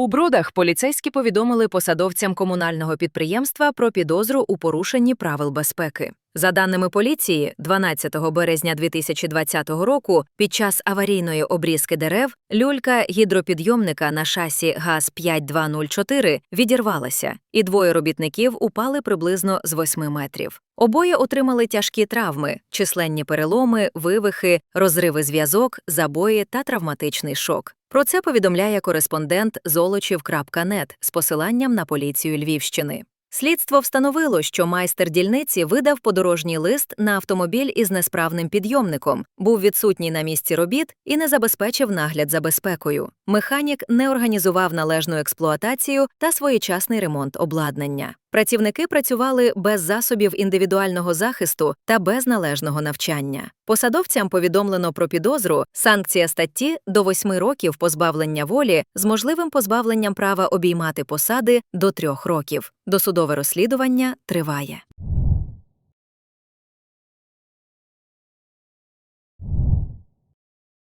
У бродах поліцейські повідомили посадовцям комунального підприємства про підозру у порушенні правил безпеки. За даними поліції, 12 березня 2020 року під час аварійної обрізки дерев люлька гідропідйомника на шасі ГАЗ-5204 відірвалася, і двоє робітників упали приблизно з 8 метрів. Обоє отримали тяжкі травми, численні переломи, вивихи, розриви зв'язок, забої та травматичний шок. Про це повідомляє кореспондент золочів.нет з посиланням на поліцію Львівщини. Слідство встановило, що майстер дільниці видав подорожній лист на автомобіль із несправним підйомником, був відсутній на місці робіт і не забезпечив нагляд за безпекою. Механік не організував належну експлуатацію та своєчасний ремонт обладнання. Працівники працювали без засобів індивідуального захисту та без належного навчання. Посадовцям повідомлено про підозру, санкція статті до 8 років позбавлення волі з можливим позбавленням права обіймати посади до 3 років. Досудове розслідування триває.